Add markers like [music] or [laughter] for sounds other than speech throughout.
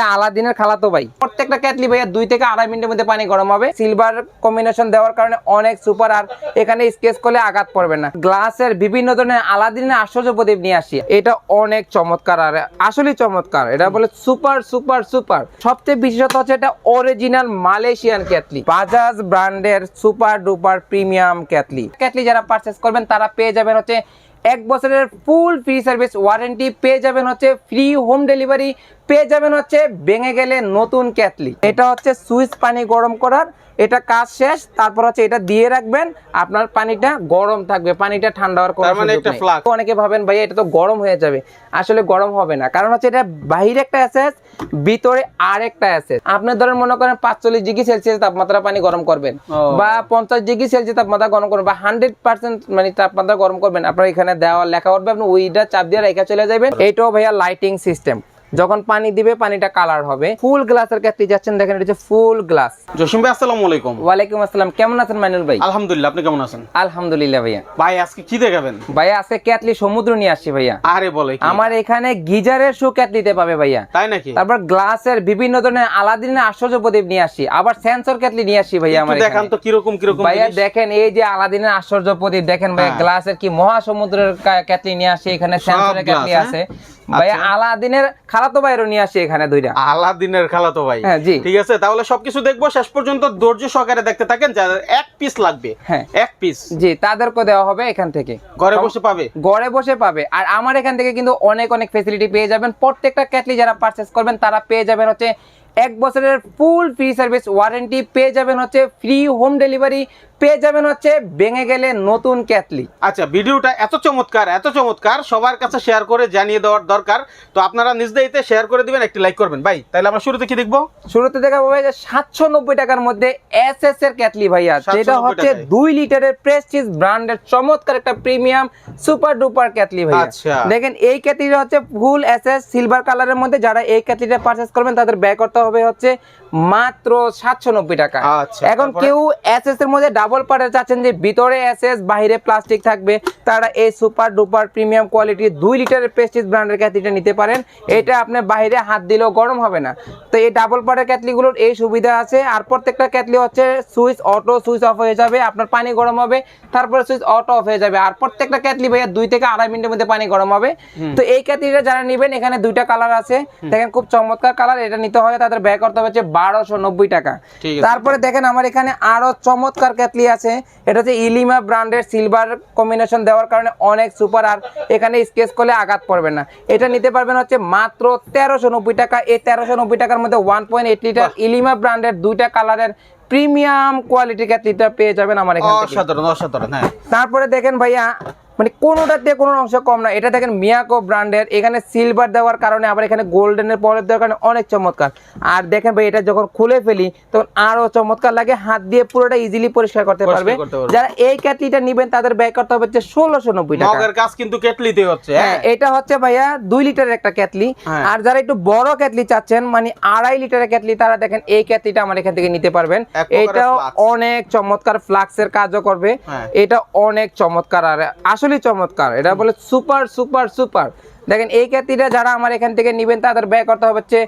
আলাদিনের খালাতো ভাই। প্রত্যেকটা ক্যাটলি ভাইয়া দুই থেকে আড়াই মিনিটের মধ্যে পানি গরম হবে। সিলভার কম্বিনেশন দেওয়ার কারণে অনেক সুপার আর এখানে স্কেচ করলে আঘাত পড়বে না। গ্লাসের বিভিন্ন ধরনের আলাদিনের আশ্চর্য প্রদীপ নিয়ে আসি। এটা অনেক চমৎকার, আর আসলে চমৎকার। এটা বলে সুপার সুপার সুপার সবচেয়ে বিশেষত হচ্ছে এটা অরিজিনাল মালয়েশিয়ান ক্যাটলি। বাজাজ ব্র্যান্ডের super duper premium kettle. Kettle যারা পারচেস করবেন, তারা পেয়ে যাবেন হচ্ছে এক বছরের ফুল ফ্রি সার্ভিস ওয়ারেন্টি পেয়ে যাবেন হচ্ছে ফ্রি হোম ডেলিভারি পেয়ে যাবেন হচ্ছে ভেঙে গেলে নতুন ক্যাটলি এটা হচ্ছে সুইচ পানি গরম করার এটা কাজ শেষ তারপর হচ্ছে এটা দিয়ে রাখবেন আপনার পানিটা গরম থাকবে পানিটা ঠান্ডা হওয়ার কোনো মানে একটা। অনেকে ভাবেন ভাই এটা তো গরম হয়ে যাবে। আসলে গরম হবে না কারণ হচ্ছে এটা বাহিরে একটা অ্যাসেস ভিতরে আরেকটা অ্যাসেস। আপনি ধরেন মনে করেন পাঁচচল্লিশ ডিগ্রি সেলসিয়াস তাপমাত্রা পানি গরম করবেন বা পঞ্চাশ ডিগ্রি সেলসিয়াস তাপমাত্রা গরম করবেন বা হান্ড্রেড পার্সেন্ট মানে তাপমাত্রা গরম করবেন আপনার এখানে দেওয়া লেখা উঠবে আপনি ওইটা চাপ দিয়ে রেখে চলে যাবেন। এইটাও ভাইয়া লাইটিং সিস্টেম যখন পানি দিবে পানিটা কালার হবে। ফুল গ্লাসের ক্ষেত্রে যাচ্ছেন দেখেন এটা হচ্ছে ফুল গ্লাস জসিম ভাই আসসালামু আলাইকুম। ওয়ালাইকুম আসসালাম কেমন আছেন মাইনুল ভাই? আলহামদুলিল্লাহ আপনি কেমন আছেন? আলহামদুলিল্লাহ ভাইয়া। ভাই আজকে কি দেখাবেন? ভাইয়া আজকে ক্যাটলি সমুদ্র নিয়ে আসছি ভাইয়া। আরে বলে কি? আমার এখানে গিজারের শু ক্যাটলিতে পাবে ভাইয়া। তাই নাকি? তারপর গ্লাসের বিভিন্ন ধরনের আলাদিনের আশ্চর্য প্রদীপ নিয়ে আসি আবার সেন্সর ক্যাটলি নিয়ে আসি ভাইয়া আমার দেখান এখানে। তো কীরকম কীরকম ভাইয়া দেখেন এই যে আলাদিনের আশ্চর্য প্রদীপ দেখেন ভাইয়া হ্যাঁ। গ্লাসের কি মহাসমুদ্রের ক্যাটলি নিয়ে আসি এখানে সেন্সরের ক্যাটলি হ্যাঁ? আছে। ভাইয়া আচ্ছা। আলাদিনের খালাতো বাইরও নিয়ে আসি এখানে দুইটা। আলাদিনের খালাতো ভাই। হ্যাঁ, জি। ঠিক আছে তাহলে সবকিছু দেখব। শেষ পর্যন্ত ধৈর্য সহকারে দেখতে থাকেন যাদের এক পিস লাগবে। হ্যাঁ। এক পিস জি তাদেরকে দেওয়া হবে এখান থেকে। ঘরে বসে পাবে। ঘরে বসে পাবে। আর আমার এখান থেকে কিন্তু অনেক অনেক ফেসিলিটি পেয়ে যাবেন। প্রত্যেকটা ক্যাটলি যারা পারচেস করবেন তারা পেয়ে যাবেন হচ্ছে এক বছরের ফুল ফ্রি সার্ভিস ওয়ারেন্টি পেয়ে যাবেন হচ্ছে ফ্রি হোম ডেলিভারি পেয়ে যাবেন হচ্ছে ভেঙে গেলে নতুন ক্যাটলি আচ্ছা ভিডিওটা এত চমৎকার এত চমৎকার সবার কাছে শেয়ার করে জানিয়ে দেওয়ার দরকার। তো আপনারা নিজ দায়িত্বে শেয়ার করে দিবেন একটি লাইক করবেন। ভাই তাহলে আমরা শুরুতে কি দেখব? শুরুতে দেখা পাবে যে সাতশো নব্বই টাকার মধ্যে এস এস এর ক্যাটলি ভাইয়া 790 যেটা হচ্ছে টাকায়। দুই লিটারের প্রেস্টিজ ব্র্যান্ডের চমৎকার একটা প্রিমিয়াম সুপার ডুপার ক্যাটলি ভাইয়া। আচ্ছা। দেখেন এই ক্যাটলিটা হচ্ছে ফুল এস এস সিলভার কালারের মধ্যে যারা এই ক্যাটলিটা পারচেস করবেন তাদের ব্যয় করতে হবে হচ্ছে মাত্র সাতশো নব্বই টাকা। আচ্ছা, এখন কেউ এস এস এর মধ্যে ডাবল পার্টের চাচ্ছেন যে ভিতরে এস এস বাইরে প্লাস্টিক থাকবে তারা এই সুপার ডুপার প্রিমিয়াম কোয়ালিটির দুই লিটারের প্রেস্টিজ ব্র্যান্ডের ক্যাটলিটা নিতে পারেন। এটা আপনি বাইরে হাত দিলেও গরম হবে না। তো এই ডাবল পার্টের ক্যাটলিগুলোর এই সুবিধা আছে। আর প্রত্যেকটা ক্যাটলি হচ্ছে সুইচ অটো সুইচ অফ হয়ে যাবে আপনার পানি গরম হবে তারপরে সুইচ অটো অফ হয়ে যাবে। আর প্রত্যেকটা ক্যাটলি ভাইয়া দুই থেকে আড়াই মিনিটের মধ্যে পানি গরম হবে। তো এই ক্যাটলিটা যারা নেবেন এখানে দুইটা কালার আছে। দেখেন খুব চমৎকার কালার এটা নিতে হয় তাদের ব্যয় করতে হবে বারোশো নব্বই টাকা। তারপরে দেখেন আমার এখানে আরও চমৎকার ক্যাটলি আছে। এটা হচ্ছে ইলিমা ব্র্যান্ডের সিলভার কম্বিনেশন দেওয়ার কারণে অনেক সুপার আর এখানে স্কেচ করলে আঘাত পড়বে না। এটা নিতে পারবেন হচ্ছে মাত্র তেরোশো নব্বই টাকা। এই তেরোশো নব্বই টাকার মধ্যে ওয়ান পয়েন্ট এইট লিটার ইলিমা ব্র্যান্ডের দুইটা কালারের প্রিমিয়াম কোয়ালিটি ক্যাটলিটা পেয়ে যাবেন আমার এখান অসাধারণ অসাধারণ হ্যাঁ। তারপরে দেখেন ভাইয়া মানে কোনোটাতে কোনো অংশ কম না। এটা দেখেন মিয়াকো ব্র্যান্ডের এখানে সিলভার দেওয়ার কারণে আবার এখানে গোল্ডেনের প্রলেপ দেওয়ার কারণে অনেক চমৎকার। আর দেখেন ভাই এটা যখন খুলে ফেলি তখন আরও চমৎকার লাগে হাত দিয়ে পুরোটা ইজিলি পরিষ্কার করতে পারবে। যারা এই ক্যাটলিটা নিবেন তাদের ব্যয় করতে হবে হচ্ছে ষোলোশো নব্বই টাকা। কাজ কিন্তু কেটলিতে হচ্ছে হ্যাঁ? হ্যাঁ এটা হচ্ছে ভাইয়া দুই লিটারের একটা ক্যাটলি। হ্যাঁ। আর যারা একটু বড় ক্যাটলি চাচ্ছেন মানে আড়াই লিটারের ক্যাটলি তারা দেখেন এই ক্যাটলিটা আমার এখান থেকে নিতে পারবেন। এটাও অনেক চমৎকার ফ্লাক্সের কাজও করবে। এটা অনেক চমৎকার। আর আসলে চমৎকার। এটা বলে সুপার সুপার সুপার। দেখেন এই ক্যাটলিটা যারা আমার এখান থেকে নিবেন তাদের ব্যয় করতে হবে হচ্ছে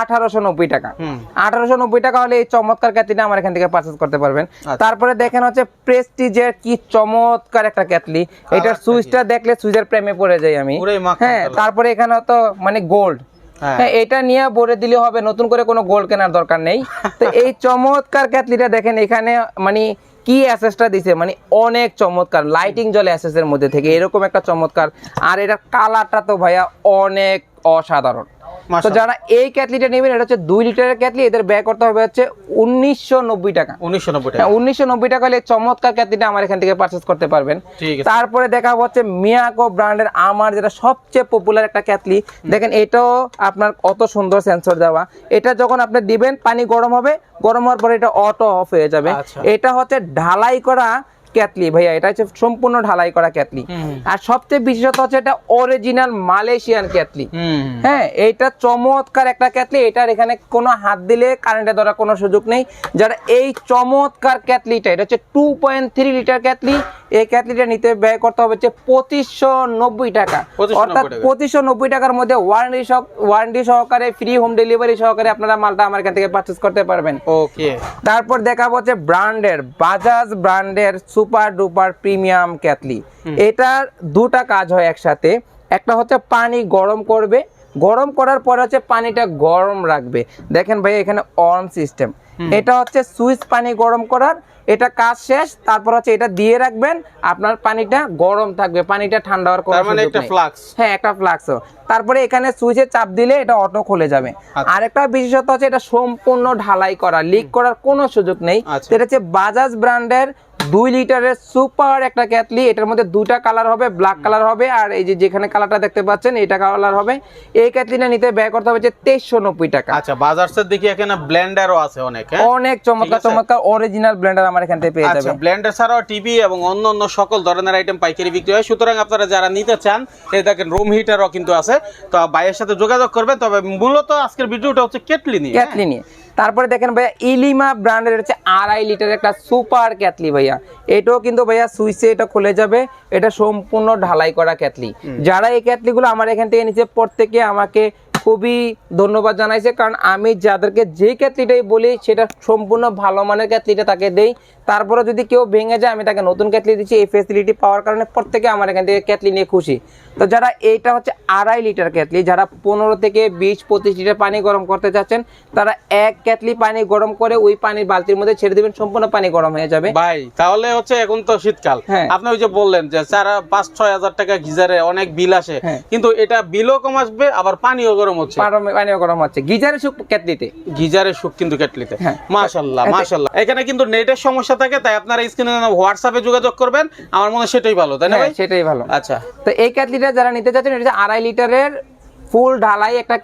আঠারোশো নব্বই টাকা। আঠারোশো নব্বই টাকা হলে এই চমৎকার ক্যাটলিটা আমার এখান থেকে পারচেস করতে পারবেন। আচ্ছা। তারপরে দেখেন হচ্ছে প্রেস্টিজের কি চমৎকার একটা ক্যাটলি এটার সুইচটা দেখলে সুইচের প্রেমে পড়ে যাই আমি। হ্যাঁ তারপরে এখানে তো মানে গোল্ড হ্যাঁ। হ্যাঁ এটা নিয়ে ভরে দিলে হবে নতুন করে কোনো গোল্ড কেনার দরকার নেই। তো এই [laughs] চমৎকার ক্যাটলিটা দেখেন এখানে মানে কি অ্যাসেসটা দিছে? মানে অনেক চমৎকার লাইটিং জলে অ্যাসেসের মধ্যে থেকে এরকম একটা চমৎকার। আর এটা কালারটা তো ভাইয়া অনেক অসাধারণ। তো যারা এই ক্যাটলিটা নেবেন এটা হচ্ছে দুই লিটারের ক্যাটলি এদের ব্যয় করতে হবে হচ্ছে উনিশশো নব্বই টাকা। উনিশশো নব্বই টাকা। হ্যাঁ উনিশশো নব্বই টাকা হলে চমৎকার ক্যাটলিটা আমার এখান থেকে পারচেস করতে পারবেন। তারপরে দেখা হচ্ছে মিয়াকো ব্র্যান্ডের আমার যেটা সবচেয়ে পপুলার একটা ক্যাটলি। দেখেন এটাও আপনার কত সুন্দর সেন্সর দেওয়া। এটা যখন আপনি দিবেন পানি গরম হবে গরম হওয়ার পরে এটা অটো অফ হয়ে যাবে। আচ্ছা। এটা হচ্ছে ঢালাই করা ক্যাটলি ভাইয়া এটা হচ্ছে সম্পূর্ণ ঢালাই করা ক্যাটলি। আর সবচেয়ে বিশেষত হচ্ছে এটা অরিজিনাল মালয়েশিয়ান ক্যাটলি। হ্যাঁ এইটা চমৎকার একটা ক্যাটলি এটার এখানে কোনো হাত দিলে কারেন্টে ধরার কোনো সুযোগ নেই। যারা এই চমৎকার ক্যাটলিটা এটা হচ্ছে two point three litre kettle এই ক্যাটলিটা নিতে ব্যয় করতে হবে হচ্ছে পঁচিশশো নব্বই টাকা। অর্থাৎ। পঁচিশশো নব্বই টাকার মধ্যে ওয়ারেন্টি ওয়ারেন্টি সহকারে ফ্রি হোম ডেলিভারি সহকারে আপনারা মালটা আমার এখান থেকে পারচেস করতে পারবেন। ওকে তারপর দেখাবো হচ্ছে ব্র্যান্ডের বাজাজ ব্র্যান্ডের সুপার ডুপার প্রিমিয়াম ক্যাটলি। এটার দুটা কাজ হয় একসাথে। একটা হচ্ছে পানি গরম করবে। গরম করার পরে হচ্ছে পানিটা গরম রাখবে। দেখেন ভাই এখানে অন সিস্টেম। এটা হচ্ছে সুইচ পানি গরম করার। এটা কাজ শেষ তারপর হচ্ছে এটা দিয়ে রাখবেন। আপনার পানিটা গরম থাকবে। পানিটা ঠান্ডা হওয়ার কোনো মানে একটা ফ্লাক্স। হ্যাঁ একটা ফ্লাক্স। তারপরে এখানে সুইচে চাপ দিলে এটা অটো খুলে যাবে। আচ্ছা। আরেকটা বিশেষত হচ্ছে এটা সম্পূর্ণ ঢালাই করা লিক করার কোনো সুযোগ নেই। আচ্ছা। এটা হচ্ছে বাজাজ ব্র্যান্ডের দুই লিটারের সুপার একটা ক্যাটলি এটার মধ্যে দুটা কালার হবে ব্ল্যাক কালার হবে আর এই যে যেখানে কালারটা দেখতে পাচ্ছেন এটা কালার হবে। এই ক্যাটলিটা নিতে ব্যয় করতে হবে যে তেইশশো নব্বই টাকা। আচ্ছা বাজারসের দেখি এখানে ব্লেন্ডারও আছে অনেক হ্যাঁ? অনেক চমৎকার চমৎকার অরিজিনাল ব্লেন্ডার আমার এখান থেকে পেয়ে আচ্ছা যাবেন। ব্লেন্ডার ছাড়াও টিভি এবং অন্য অন্য সকল ধরনের আইটেম পাইকারি বিক্রি হয়। সুতরাং আপনারা যারা নিতে চান এই দেখেন রুম হিটারও কিন্তু আছে। তো ভাইয়ের সাথে যোগাযোগ করবেন তবে মূলত আজকের ভিডিওটা হচ্ছে কেটলি নিয়ে হ্যাঁ? ক্যাটলি নিয়ে। তারপরে দেখেন ভাইয়া ইলিমা ব্র্যান্ডের হচ্ছে আড়াই লিটার একটা সুপার ক্যাথলি ভাইয়া। এটাও কিন্তু ভাইয়া সুইচে এটা খুলে যাবে এটা সম্পূর্ণ ঢালাই করা ক্যাথলি যারা এই ক্যাথলিগুলো আমার এখান থেকে নিচে প্রত্যেকে আমাকে খুবই ধন্যবাদ জানাইছে কারণ আমি যাদেরকে যে ক্যাটলিটাই বলি সেটা সম্পূর্ণ ভালো মানের ক্যাটলিটা তাকে দেই তারপরে যদি কেউ ভেঙে যায় আমি তাকে নতুন ক্যাটলি দিচ্ছি এই ফেসিলিটি পাওয়ার কারণে প্রত্যেকে আমার এখান থেকে ক্যাটলি নিয়ে খুশি তো যারা এইটা হচ্ছে আড়াই লিটার ক্যাটলি যারা পনেরো থেকে বিশ পঁচিশ লিটার পানি গরম করতে চাচ্ছেন তারা এক ক্যাটলি পানি গরম করে ওই পানির বালতির মধ্যে ছেড়ে দেবেন সম্পূর্ণ পানি গরম হয়ে যাবে ভাই তাহলে হচ্ছে এখন তো শীতকাল হ্যাঁ। আপনি ওই যে বললেন যে চার পাঁচ ছয় হাজার টাকা গিজারে অনেক বিল আসে হ্যাঁ। কিন্তু এটা বিলও কম আসবে আবার পানিও গরম হচ্ছে। পানিও গরম হচ্ছে। গিজারের সুখ ক্যাটলিতে গিজারের সুখ কিন্তু কেটলিতে। হ্যাঁ। এখানে কিন্তু নেটের সমস্যা থাকে তাই আপনারা স্ক্রিনে হোয়াটসঅ্যাপে যোগাযোগ করবেন আমার মনে হয় সেটাই ভালো তাই না হ্যাঁ, ভাই? সেটাই ভালো। আচ্ছা। তো এই যারা নিতে চাচ্ছেন এটা আড়াই লিটারের ফুল ঢালাই একটা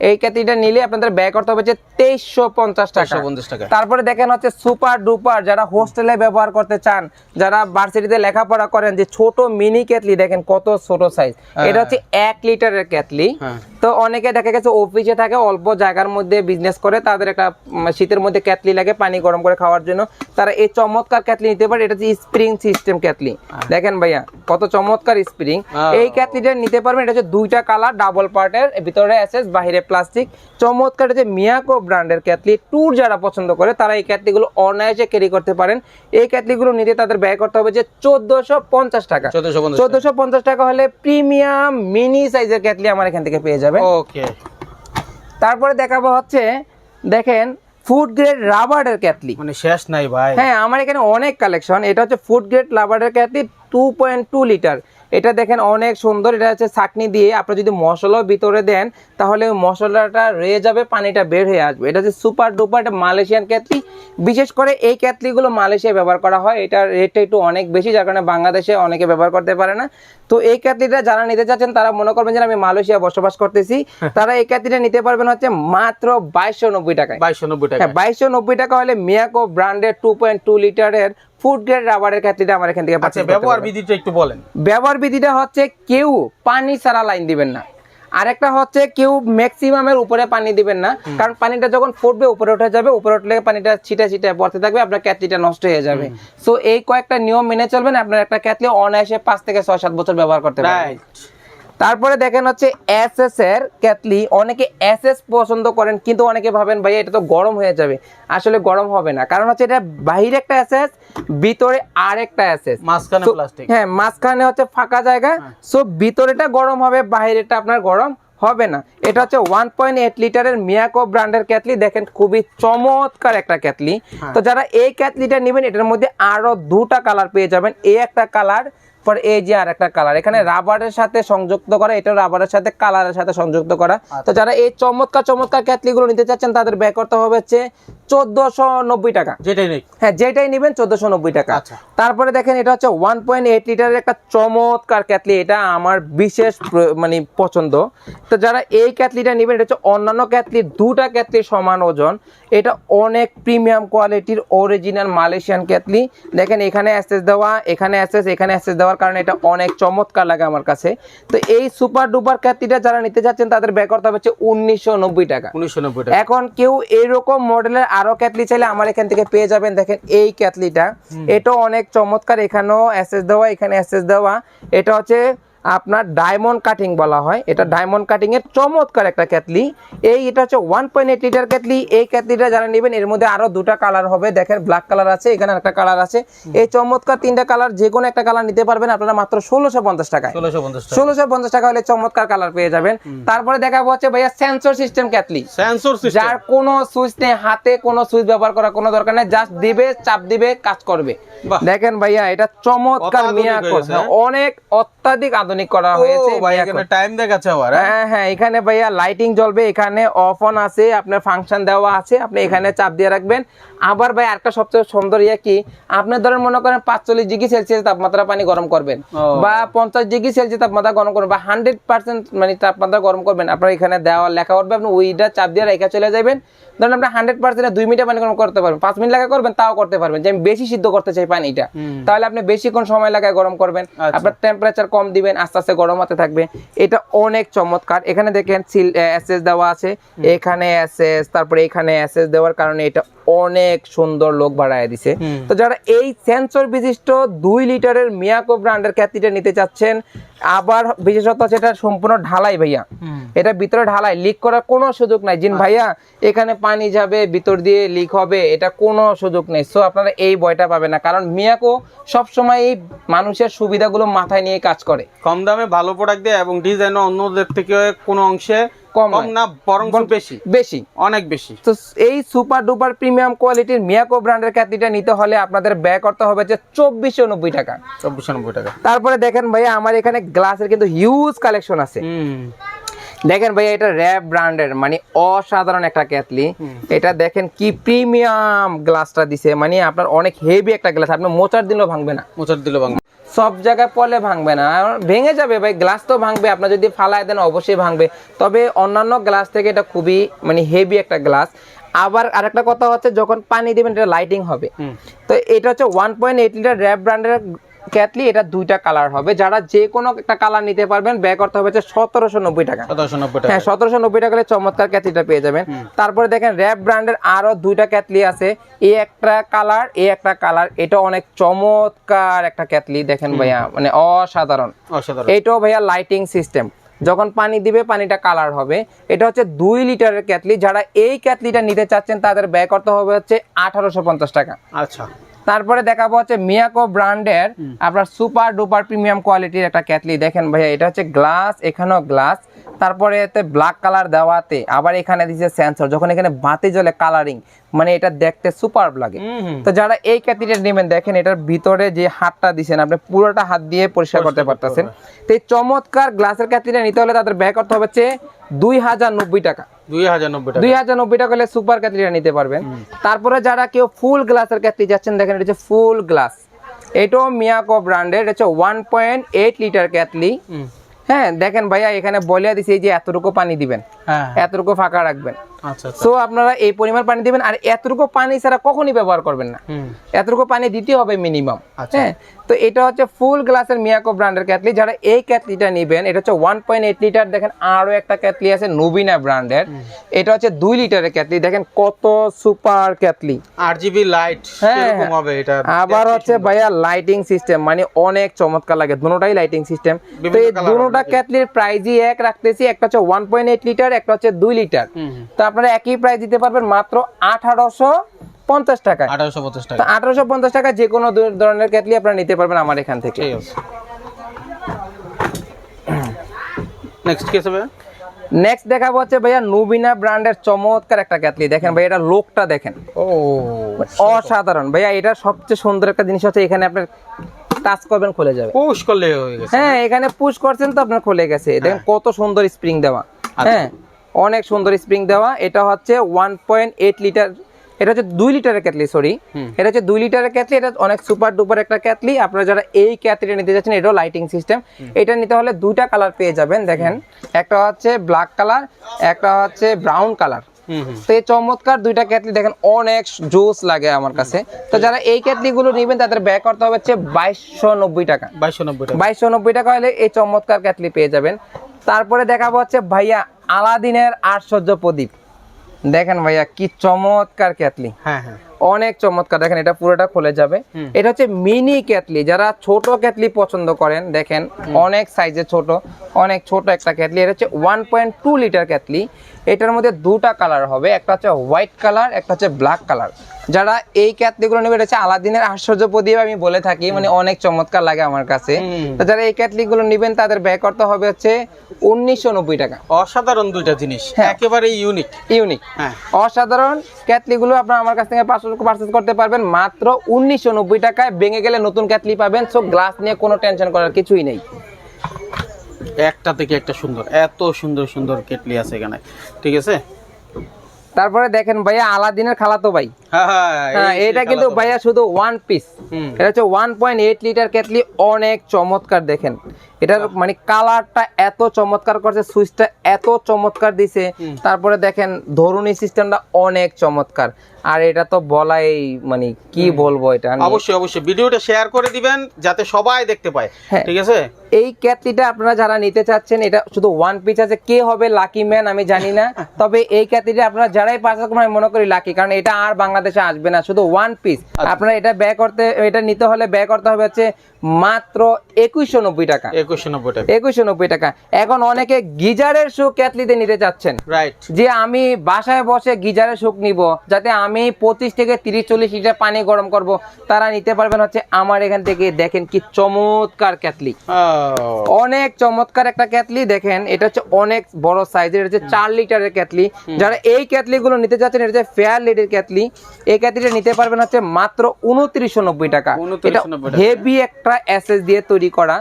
এই নিলে আপনাদের ব্যয় করতে হবে যে তেইশশো পঞ্চাশ টাকা। 350 টাকা। তারপরে দেখেন হচ্ছে সুপার ডুপার যারা হোস্টেলে ব্যবহার করতে চান যারা ভার্সিটিতে লেখাপড়া করেন যে ছোট মিনি ক্যাটলি দেখেন কত ছোট সাইজ এটা হচ্ছে এক লিটারের ক্যাটলি হ্যাঁ। তো অনেকে দেখা গেছে অফিসে থাকে অল্প জায়গার মধ্যে বিজনেস করে তাদের একটা শীতের মধ্যে ক্যাটলি লাগে পানি গরম করে খাওয়ার জন্য। তারা এই চমৎকার ক্যাটলি নিতে পারে এটা হচ্ছে স্প্রিং সিস্টেম ক্যাটলি। দেখেন ভাইয়া কত চমৎকার স্প্রিং এই ক্যাটলিটা নিতে পারবেন এটা হচ্ছে দুইটা কালার ডাবল পার্টের ভিতরে এসএস বাহিরে প্লাস্টিক চমৎকার এটা হচ্ছে মিয়াকো ব্র্যান্ডের ক্যাটলি ট্যুর যারা পছন্দ করে তারা এই ক্যাটলিগুলো অনায়াসে ক্যারি করতে পারেন। এই ক্যাটলিগুলো নিতে তাদের ব্যয় করতে হবে যে চোদ্দশো পঞ্চাশ টাকা। 1450 চোদ্দশো পঞ্চাশ টাকা হলে প্রিমিয়াম মিনি সাইজের ক্যাটলি আমার এখান থেকে পেয়ে যাবে ওকে তারপরে দেখাবো হচ্ছে দেখেন ফুড গ্রেড রাবারের ক্যাটলি। মানে শেষ নাই ভাই। হ্যাঁ আমার এখানে অনেক কালেকশন এটা হচ্ছে ফুড গ্রেড রাবারের kettle two point two litre এটা দেখেন অনেক সুন্দর। এটা হচ্ছে চাকনি দিয়ে আপনি যদি মশলাও ভিতরে দেন তাহলে ওই মশলাটা রয়ে যাবে পানিটা বের হয়ে আসবে। এটা হচ্ছে সুপার ডুপার এটা মালয়েশিয়ান ক্যাটলি। বিশেষ করে এই ক্যাটলিগুলো মালয়েশিয়ায় ব্যবহার করা হয়। এটার রেটটা একটু অনেক বেশি যার কারণে বাংলাদেশে অনেকে ব্যবহার করতে পারে না। তো এই ক্যাটলিটা যারা নিতে চাচ্ছেন তারা মনে করবেন যে আমি মালয়েশিয়া বসবাস করতেছি। তারা এই ক্যাটলিটা নিতে পারবেন হচ্ছে মাত্র বাইশশো নব্বই টাকায়। বাইশশো নব্বই টাকা হ্যাঁ বাইশশো নব্বই টাকা হলে মিয়াকো ব্র্যান্ডের টু পয়েন্ট টু লিটারের ফুড গ্রেড রাবারের ক্ষেত্রে আমার এখান থেকে আচ্ছা ব্যবহার বিধিটা একটু বলেন। ব্যবহার বিধিটা হচ্ছে কেউ পানি ছাড়া লাইন দিবেন না। আরেকটা হচ্ছে কেউ ম্যাক্সিমামের উপরে পানি দিবেন না কারণ পানিটা যখন ফুটবে উপরে উঠে যাবে উপরে উঠলে পানিটা ছিটা ছিটা পড়তে থাকবে আপনার ক্যাটলিটা নষ্ট হয়ে যাবে। সো এই কয়েকটা নিয়ম মেনে চলবেন আপনার একটা ক্যাটলি অনায়াসে পাঁচ থেকে ছয় সাত বছর ব্যবহার করতে পারবেন। রাইট তারপরে দেখেন হচ্ছে এসএস এর ক্যাটলি অনেকে এসএস পছন্দ করেন কিন্তু অনেকে ভাবেন ভাই এটা তো গরম হয়ে যাবে। আসলে গরম হবে না। কারণ হচ্ছে এটা বাহিরে একটা এসএস ভিতরে আরেকটা মাঝখানে প্লাস্টিক হ্যাঁ মাঝখানে হচ্ছে ফাঁকা জায়গা। সো ভিতরেটা গরম হবে বাহিরেটা আপনার গরম হবে না। এটা হচ্ছে ওয়ান পয়েন্ট এইট লিটারের মিয়াকো ব্র্যান্ডের ক্যাটলি। দেখেন খুবই চমৎকার একটা ক্যাটলি। তো যারা এই ক্যাটলিটা নেবেন এটার মধ্যে আরও দুটা কালার পেয়ে যাবেন। এই একটা কালার পর এই যে আর একটা কালার এখানে রাবারের সাথে সংযুক্ত করা এটা রাবারের সাথে কালারের সাথে সংযুক্ত করা। তো যারা এই চমৎকার চমৎকার ক্যাটলি গুলো নিতে চাচ্ছেন তাদের ব্যয় করতে হবে হচ্ছে চোদ্দশো নব্বই টাকা। যেটাই নেই হ্যাঁ যেটাই নেবেন চোদ্দশো নব্বই টাকা। আচ্ছা। তারপরে দেখেন এটা হচ্ছে ওয়ান পয়েন্ট এইট লিটারের একটা চমৎকার ক্যাটলি। এটা আমার বিশেষ মানে পছন্দ। তো যারা এই ক্যাটলিটা নেবেন এটা হচ্ছে অন্যান্য দুটা ক্যাটলির সমান ওজন। এটা অনেক প্রিমিয়াম কোয়ালিটির অরিজিনাল মালয়েশিয়ান ক্যাটলি। দেখেন এখানে অ্যাসেস দেওয়া এখানে অ্যাসেস এখানে অ্যাসেস দেওয়া। দেওয়ার কারণে এটা অনেক চমৎকার লাগে আমার কাছে। তো এই সুপার ডুপার ক্যাটলিটা যারা নিতে যাচ্ছেন তাদের ব্যয় করতে হচ্ছে উনিশশো নব্বই টাকা। উনিশশো নব্বই টাকা। এখন কেউ এরকম মডেলের আরও ক্যাতলি চাইলে আমার এখান থেকে পেয়ে যাবেন। দেখেন এই ক্যাটলিটা এটা অনেক চমৎকার। এখানেও অ্যাসেস দেওয়া এখানে অ্যাসেস দেওয়া। এটা হচ্ছে আপনার ডায়মন্ড কাটিং বলা হয়। এটা ডায়মন্ড কাটিং এর চমৎকার একটা ক্যাটলি এই এটা হচ্ছে one point eight litre kettle এই ক্যাটলিটা যারা নেবেন এর মধ্যে আরও দুটা কালার হবে। দেখেন ব্ল্যাক কালার আছে এখানে একটা কালার আছে। এই চমৎকার তিনটা কালার যে কোনো একটা কালার নিতে পারবেন আপনারা মাত্র ষোলোশো পঞ্চাশ টাকায়। ষোলোশো পঞ্চাশ টাকা। ষোলোশো পঞ্চাশ টাকা হলে চমৎকার কালার পেয়ে যাবেন। তারপরে দেখাবো হচ্ছে ভাইয়া sensor system kettle sensor system যার কোনো সুইচ নেই হাতে কোনো সুইচ ব্যবহার করার কোনো দরকার নেই জাস্ট দিবে চাপ দিবে কাজ করবে। দেখেন ভাইয়া এটা চমৎকার মিয়া হ্যাঁ? অনেক অত্যাধিক আধুনিক করা হয়েছে ভাই এখানে টাইম দেখাচ্ছে আবার হ্যাঁ? হ্যাঁ হ্যাঁ এখানে ভাইয়া লাইটিং জ্বলবে এখানে অফ অন আছে আপনার ফাংশন দেওয়া আছে আপনি এখানে চাপ দিয়ে রাখবেন। আবার ভাই একটা সবচেয়ে সুন্দর ইয়ে কি আপনি ধরেন মনে করেন পাঁচচল্লিশ ডিগ্রি সেলসিয়াস তাপমাত্রা পানি গরম করবেন বা পঞ্চাশ ডিগ্রি সেলসিয়াস তাপমাত্রা গরম করবেন বা হান্ড্রেড পার্সেন্ট মানে তাপমাত্রা গরম করবেন আপনার এখানে দেওয়া লেখা উঠবে আপনি ওইটা চাপ দিয়ে রেখে চলে যাবেন। ধরেন আপনি হান্ড্রেড পার্সেন্ট দুই মিনিটে পানি গরম করতে পারবেন পাঁচ মিনিট লাগা করবেন তাও করতে পারবেন। যে আমি বেশি সিদ্ধ করতে চাই পানিটা তাহলে আপনি বেশিক্ষণ সময় লাগায় গরম করবেন আচ্ছা। আপনার টেম্পারেচার কম দিবেন আস্তে আস্তে গরম হতে থাকবে। এটা অনেক চমৎকার। এখানে দেখেন সিল এসএস দেওয়া আছে। এখানে এসএস তারপরে এখানে এসএস দেওয়ার কারণে এটা অনেক সুন্দর লোক বাড়ায় দিছে। তো যারা এই সেন্সর বিশিষ্ট দুই লিটারের মিয়াকো ব্র্যান্ডের ক্যাথিটা নিতে চাচ্ছেন আবার বিশেষত সেটা এটা সম্পূর্ণ ঢালাই ভাইয়া। এটা ভিতরে ঢালাই লিক করার কোনো সুযোগ নাই। জিন ভাইয়া এখানে পানি যাবে ভিতর দিয়ে লিক হবে এটা কোনো সুযোগ নেই। সো আপনারা এই বয়টা পাবেন না। কারণ মিয়াকো সবসময় এই মানুষের সুবিধাগুলো মাথায় নিয়ে কাজ করে। কম দামে ভালো প্রোডাক্ট দেয় এবং ডিজাইন অন্যদের থেকে কোনো অংশে কম না বরং বেশি। বেশি। অনেক বেশি। তো এই সুপার ডুপার প্রিমিয়াম কোয়ালিটির মিয়াকো ব্র্যান্ডের ক্যাথিটা নিতে হলে আপনাদের ব্যয় করতে হবে যে চব্বিশশো নব্বই টাকা। চব্বিশশো নব্বই টাকা। তারপরে দেখেন ভাইয়া আমার এখানে গ্লাসের কিন্তু হিউজ কালেকশন আছে। দেখেন ভাইয়া এটা র্যাব ব্র্যান্ডের মানে অসাধারণ একটা ক্যাটলি। এটা দেখেন কি প্রিমিয়াম গ্লাসটা দিছে। মানে আপনার অনেক হেভি একটা গ্লাস আপনি মোচার দিলেও ভাঙবে না। মোচার দিল বাংলা সব জায়গায় পলে ভাঙবে না। ভেঙে যাবে ভাই গ্লাস তো ভাঙবে আপনার যদি ফালায় দেন অবশ্যই ভাঙবে। তবে অন্যান্য গ্লাস থেকে এটা খুবই মানে হেভি একটা গ্লাস আবার আরেকটা কথা হচ্ছে যখন পানি দিবেন এটা লাইটিং হবে। তো এটা হচ্ছে ওয়ান পয়েন্ট এইট লিটার র্যাব ব্র্যান্ডের ক্যাটলি এটা দুইটা কালার হবে। যারা যে কোনো একটা কালার নিতে পারবেন ব্যয় করতে হবে হচ্ছে সতেরোশো নব্বই টাকা। হ্যাঁ সতেরোশো নব্বই টাকা চমৎকার ক্যাটলিটা পেয়ে যাবেন। তারপরে দেখেন র্যাব ব্র্যান্ডের আরও দুইটা ক্যাটলি আছে। এই একটা কালার এই একটা কালার এটা অনেক চমৎকার একটা ক্যাটলি দেখেন ভাইয়া মানে অসাধারণ। অসাধারণ। এইটাও ভাইয়া লাইটিং সিস্টেম যখন পানি দিবে পানিটা কালার হবে। এটা হচ্ছে দুই লিটারের ক্যাটলি যারা এই ক্যাটলিটা নিতে চাচ্ছেন তাদের ব্যয় করতে হবে হচ্ছে আঠারোশো পঞ্চাশ টাকা। আচ্ছা। তারপরে দেখাবো হচ্ছে মিয়াকো ব্র্যান্ডের আপনার সুপার ডুপার প্রিমিয়াম কোয়ালিটির একটা ক্যাটলি দেখেন ভাইয়া এটা হচ্ছে গ্লাস এখানেও গ্লাস তারপরে এতে ব্ল্যাক কালার দেওয়াতে আবার এখানে দিছে সেন্সর যখন এখানে বাতি জ্বলে কালারিং মানে এটা দেখতে সুপার লাগে। তো যারা এই ক্যাটলিটা নেবেন দেখেন এটার ভিতরে যে হাতটা দিছেন আপনি পুরোটা হাত দিয়ে পরিষ্কার করতে পারতেছেন। তো এই চমৎকার গ্লাসের ক্যাটলিটা নিতে হলে তাদের ব্যয় করতে হবে হচ্ছে দুই হাজার নব্বই টাকা। দুই হাজার নব্বই টাকা। দুই হাজার নব্বই টাকা হলে সুপার ক্যাটলিটা নিতে পারবেন। তারপরে যারা কেউ ফুল গ্লাসের ক্যাটলি যাচ্ছেন দেখেন এটা হচ্ছে ফুল গ্লাস এটাও মিয়াকো ব্র্যান্ডের এটা হচ্ছে one point eight litre kettle হুম। হ্যাঁ দেখেন ভাইয়া এখানে বলে দিছে যে এতটুকু পানি দিবেন। এতটুকু ফাঁকা রাখবেন। আচ্ছা আচ্ছা। সো আপনারা এই পরিমাণ পানি দিবেন আর এতটুকু পানি ছাড়া কখনই ব্যবহার করবেন না। এতটুকু পানি দিতে হবে মিনিমাম আচ্ছা। হ্যাঁ? তো এটা হচ্ছে ফুল গ্লাসের মিয়াকো ব্র্যান্ডের ক্যাটলি যারা এই ক্যাটলিটা নেবেন এটা হচ্ছে ওয়ান পয়েন্ট এইট লিটার দেখেন আরও একটা ক্যাটলি আছে নুবিনা ব্র্যান্ডের এটা হচ্ছে দুই লিটারের ক্যাটলি দেখেন কত সুপার ক্যাটলি আট জিবি লাইট হ্যাঁ, হ্যাঁ। হবে এটা। আবার হচ্ছে ভাইয়া লাইটিং সিস্টেম মানে অনেক চমৎকার লাগে দুটোটাই লাইটিং সিস্টেম তো এই দুটোটা ক্যাটলির প্রাইজই এক রাখতেছি একটা হচ্ছে ওয়ান পয়েন্ট এইট লিটার একটা হচ্ছে দুই লিটার। তো আপনারা একই প্রাইস দিতে পারবেন মাত্র আঠারোশো পঞ্চাশ টাকায় আঠারোশো পঞ্চাশ টাকা। আঠারোশো পঞ্চাশ টাকা যে কোনো ধরনের আপনারা নিতে পারবেন আমার এখান থেকে। নেক্সট কি আছে নেক্সট দেখাবো হচ্ছে ভাইয়া নুবিনা ব্র্যান্ডের চমৎকার একটা ক্যাটলি দেখেন ভাইয়া এটা লোকটা দেখেন। ও অসাধারণ। ভাইয়া এটা সবচেয়ে সুন্দর একটা জিনিস হচ্ছে এখানে আপনার টাচ করবেন খুলে যাবে। পুশ করলে হয়ে গেছে। হ্যাঁ এখানে পুশ করছেন তো আপনার খুলে গেছে। দেখেন কত সুন্দর স্প্রিং দেওয়া। হ্যাঁ। অনেক সুন্দর স্প্রিং দেওয়া। এটা হচ্ছে ওয়ান পয়েন্ট এইট লিটার এটা হচ্ছে দুই লিটারের ক্যাটলি সরি এটা হচ্ছে দুই লিটারের ক্যাটলি এটা অনেক সুপার ডুপার একটা ক্যাটলি। আপনারা যারা এই ক্যাটলিটা নিতে যাচ্ছেন এটাও লাইটিং সিস্টেম এটা নিতে হলে দুইটা কালার পেয়ে যাবেন দেখেন। একটা হচ্ছে ব্ল্যাক কালার একটা হচ্ছে ব্রাউন কালার তো এই চমৎকার দুইটা কেটলি দেখেন অনেক জুস লাগে আমার কাছে। তো যারা এই কেটলি গুলো নিবেন তাদের ব্যয় করতে হবে হচ্ছে বাইশশো নব্বই টাকা। বাইশশো নব্বই টাকা। বাইশশো নব্বই টাকা হলে এই চমৎকার কেটলি পেয়ে যাবেন। তারপরে দেখাবো হচ্ছে ভাইয়া আলাদিনের আশ্চর্য প্রদীপ। দেখেন ভাইয়া কি চমৎকার ক্যাথলিক হ্যাঁ হ্যাঁ। অনেক চমৎকার। দেখেন এটা পুরোটা খুলে যাবে। এটা হচ্ছে মিনি কেটলি যারা ছোট ক্যাটলি পছন্দ করেন দেখেন অনেক সাইজে ছোট অনেক ছোট একটা কেটলি এটা হচ্ছে one point two litre kettle এটার মধ্যে দুটা কালার হবে। একটা হচ্ছে হোয়াইট কালার একটা হচ্ছে ব্ল্যাক কালার। যারা এই ক্যাটলিগুলো নেবে এটা হচ্ছে আলাদিনের আশ্চর্য প্রদীপ আমি বলে থাকি। মানে অনেক চমৎকার লাগে আমার কাছে। তো যারা এই ক্যাটলিগুলো নেবেন তাদের ব্যয় করতে হবে হচ্ছে উনিশশো নব্বই টাকা। অসাধারণ দুইটা জিনিস। হ্যাঁ। একেবারে ইউনিক ইউনিক হ্যাঁ। অসাধারণ ক্যাটলিগুলো আপনার আমার কাছ থেকে পারচেস করতে পারবেন মাত্র উনিশশো নব্বই টাকায় ভেঙে গেলে নতুন ক্যাটলি পাবেন সো গ্লাস নিয়ে কোনো টেনশন করার কিছুই নেই। একটা থেকে একটা সুন্দর এত সুন্দর সুন্দর কেটলি আছে এখানে ঠিক আছে? তারপরে দেখেন ভাইয়া আলাদিনের খালাতো ভাই। হ্যাঁ হ্যাঁ হ্যাঁ এটা কিন্তু ভাইয়া শুধু ওয়ান পিস এটা হচ্ছে one point eight litre kettle অনেক চমৎকার দেখেন। এটার মানে কালারটা এত চমৎকার করছে সুইচটা এত চমৎকার দিছে। তারপরে দেখেন ধরুনি সিস্টেমটা অনেক চমৎকার। আর এটা তো বলাই মানে কি বলব এটা? অবশ্যই অবশ্যই। ভিডিওটা শেয়ার করে দিবেন যাতে সবাই দেখতে পায় হ্যাঁ। ঠিক আছে? এই ক্যাটলিটা আপনারা যারা নিতে চাচ্ছেন এটা শুধু ওয়ান পিস আছে। কে হবে লাকি ম্যান আমি জানি না। [laughs] তবে এই ক্যাটলিটা আপনারা যারাই পারচেজ করবেন আমি মনে করি লাকি কারণ এটা আর বাংলাদেশে আসবে না শুধু ওয়ান পিস আচ্ছা। আপনারা এটা ব্যয় করতে এটা নিতে হলে ব্যয় করতে হবে হচ্ছে মাত্র একুশশো নব্বই টাকা। একুশশো নব্বই টাকা। একুশশো নব্বই টাকা। এখন অনেকে গিজারের সুখ ক্যাটলিতে নিতে চাচ্ছেন। রাইট যে আমি বাসায় বসে গিজারের সুখ নিব যাতে আমি পঁচিশ থেকে তিরিশ চল্লিশ লিটার পানি গরম করব। তারা নিতে পারবেন হচ্ছে আমার এখান থেকে। দেখেন কি চমৎকার ক্যাটলি। অনেক চমৎকার একটা ক্যাটলি দেখেন। এটা হচ্ছে অনেক বড় সাইজের হচ্ছে চার লিটারের ক্যাটলি। যারা এই ক্যাটলি গুলো নিতে চাচ্ছেন এটা হচ্ছে ফেয়ার লেডির ক্যাটলি। এই ক্যাটলিটা নিতে পারবেন হচ্ছে মাত্র উনত্রিশশো নব্বই টাকা। এটা হেভি একটা এসএস দিয়ে তৈরি করা।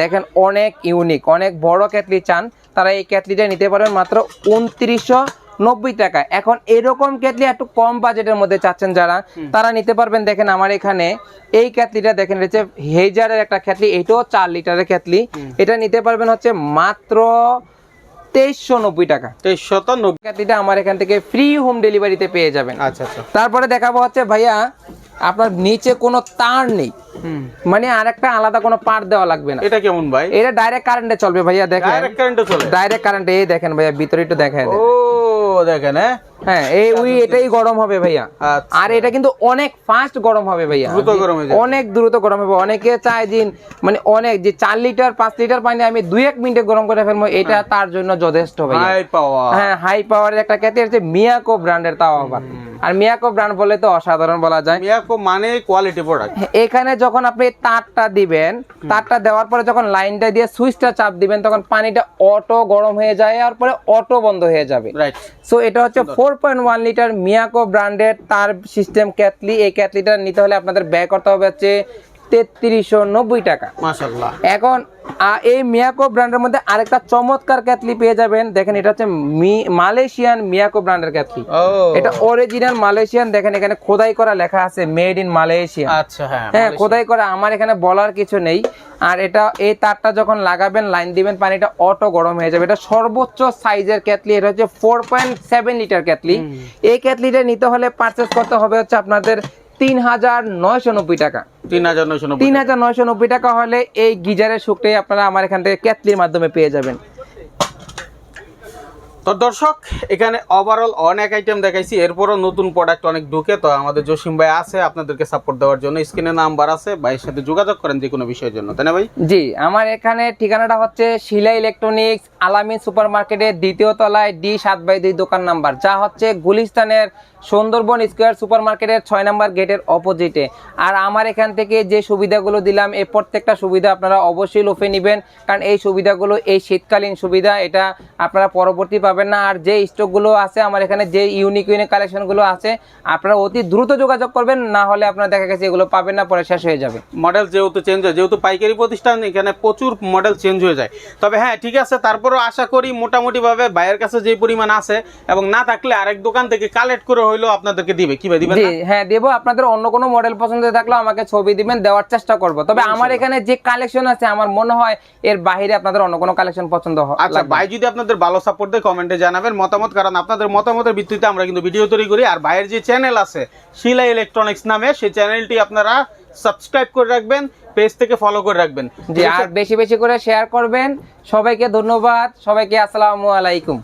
দেখেন অনেক ইউনিক অনেক বড় ক্যাটলি চান। তারা এই ক্যাটলিটা নিতে পারবেন মাত্র উনত্রিশশো নব্বই টাকা। এখন এরকম কেটলি একটু কম বাজেটের মধ্যে চাচ্ছেন যারা তারা নিতে পারবেন। দেখেন আমার এখানে এই ক্যাটলিটা দেখেন হচ্ছে হেজারের একটা ক্যাটলি এটাও চার লিটারের ক্যাটলি এটা নিতে পারবেন হচ্ছে মাত্র তেইশশো নব্বই টাকা। তেইশশত নব্বই। আমার এখান থেকে ফ্রি হোম ডেলিভারিতে পেয়ে যাবেন। আচ্ছা আচ্ছা। তারপরে দেখাবো হচ্ছে ভাইয়া আপনার নিচে কোনো তার নেই। মানে আরেকটা আলাদা কোনো পার্ট দেওয়া লাগবে না। এটা কেমন ভাই? এটা ডাইরেক্ট কারেন্টে চলবে ভাইয়া দেখেন। ডাইরেক্ট কারেন্টে চলে। ডাইরেক্ট কারেন্টে এই দেখেন ভাইয়া ভিতরে একটু দেখায় দেখেন হ্যাঁ? হ্যাঁ এই উই এটাই গরম হবে ভাইয়া। আচ্ছা। আর এটা কিন্তু অনেক ফাস্ট গরম হবে ভাইয়া। দ্রুত গরম হয়ে যাবে। অনেক দ্রুত গরম হবে। অনেকে চায় দিন মানে অনেক যে চার লিটার পাঁচ লিটার পানি আমি দুই এক মিনিটে গরম করে ফেলব এটা তার জন্য যথেষ্ট ভাইয়া। হাই পাওয়া হ্যাঁ হাই পাওয়ারের একটা হচ্ছে মিয়াকো ব্র্যান্ডের তাও আবার। আর মিয়াকো ব্র্যান্ড বলে তো অসাধারণ বলা যায়। মিয়াকো মানে কোয়ালিটি প্রোডাক্ট এখানে যখন আপনি তারটা দিবেন তারটা দেওয়ার পরে যখন লাইনটা দিয়ে সুইচটা চাপ দিবেন তখন পানিটা অটো গরম হয়ে যায় আর পরে অটো বন্ধ হয়ে যাবে। রাইট সো এটা হচ্ছে four point one litre Miyako ব্র্যান্ডের তার সিস্টেম ক্যাটলি, এই ক্যাটলিটা নিতে হলে আপনাদের ব্যয় করতে হবে হচ্ছে তেত্রিশশো নব্বই টাকা। এখন এই মিয়াকো ব্র্যান্ডের মধ্যে আরেকটা চমৎকার ক্যাটলি পেয়ে যাবেন। দেখেন এটা হচ্ছে মালয়েশিয়ান মিয়াকো ব্র্যান্ডের ক্যাটলি এটা অরিজিনাল মালয়েশিয়ান দেখেন এখানে খোদাই করা লেখা আছে মেড ইন মালয়েশিয়া আচ্ছা হ্যাঁ হ্যাঁ খোদাই করা আমার এখানে বলার কিছু নেই। আর এটা এই তারটা যখন লাগাবেন লাইন দিবেন পানিটা অটো গরম হয়ে যাবে। এটা সর্বোচ্চ সাইজের ক্যাটলি এটা হচ্ছে four point seven litre kettle এই ক্যাটলিটা নিতে হলে পারচেস করতে হবে হচ্ছে আপনাদের তিন হাজার নয়শো নব্বই টাকা। তিন হাজার নয়শো তিন হাজার নয়শো নব্বই টাকা হলে এই গিজারের সুখটাই আপনারা আমার এখান থেকে ক্যাটলির মাধ্যমে পেয়ে যাবেন। তো দর্শক, এখানে ওভারঅল অনেক আইটেম দেখাইছি, এরপরও নতুন প্রোডাক্ট অনেক ঢুকে, তো আমাদের জসিম ভাই আছে, আপনাদেরকে সাপোর্ট দেওয়ার জন্য। স্ক্রিনে নাম্বার আছে, ভাইয়ের সাথে যোগাযোগ করেন যে কোনো বিষয়ের জন্য, তাই না ভাই? জি, আমার এখানে ঠিকানাটা হচ্ছে শিলা ইলেকট্রনিক্স আলামিন সুপার মার্কেটের দ্বিতীয় তলায় ডি সাত বাই দুই দোকান নাম্বার, যা হচ্ছে গুলিস্তানের সুন্দরবন স্কোয়ার সুপার মার্কেটের ছয় নাম্বার গেটের অপোজিটে আর আমার এখান থেকে যে সুবিধাগুলো দিলাম এই প্রত্যেকটা সুবিধা আপনারা অবশ্যই লোফে নেবেন, কারণ এই সুবিধাগুলো এই শীতকালীন সুবিধা, এটা আপনারা পরবর্তী পাবেন না। আর যে স্টকগুলো আছে আমার এখানে যে ইউনিক ইউনিক কালেকশনগুলো আছে আপনারা অতি দ্রুত যোগাযোগ করবেন না হলে আপনারা দেখা গেছে এগুলো পাবেন না পরে শেষ হয়ে যাবে। মডেল যেহেতু চেঞ্জ হয় যেহেতু পাইকারি প্রতিষ্ঠান এখানে প্রচুর মডেল চেঞ্জ হয়ে যায়। তবে হ্যাঁ ঠিক আছে তারপরেও আশা করি মোটামুটিভাবে ভাইয়ের কাছে যে পরিমাণ আছে এবং না থাকলে আরেক দোকান থেকে কালেক্ট করে হইলেও আপনাদেরকে দিবে। কি ভাই দিবেন হ্যাঁ দেবো। আপনাদের অন্য কোনো মডেল পছন্দ থাকলেও আমাকে ছবি দিবেন দেওয়ার চেষ্টা করব। তবে আমার এখানে যে কালেকশন আছে আমার মনে হয় এর বাইরে আপনাদের অন্য কোনো কালেকশন পছন্দ হয় আচ্ছা ভাই যদি আপনাদের ভালো সাপোর্ট দেয় কমেন্ট কমেন্টে জানাবেন মতামত, কারণ আপনাদের মতামতের ভিত্তিতে আমরা কিন্তু ভিডিও তৈরি করি। আর বাইরের যে চ্যানেল আছে, শিলা ইলেকট্রনিক্স নামে, সেই চ্যানেলটি আপনারা সাবস্ক্রাইব করে রাখবেন, পেজ থেকে ফলো করে রাখবেন। জি, আর বেশি বেশি করে শেয়ার করবেন। সবাইকে ধন্যবাদ। সবাইকে আসসালামু আলাইকুম।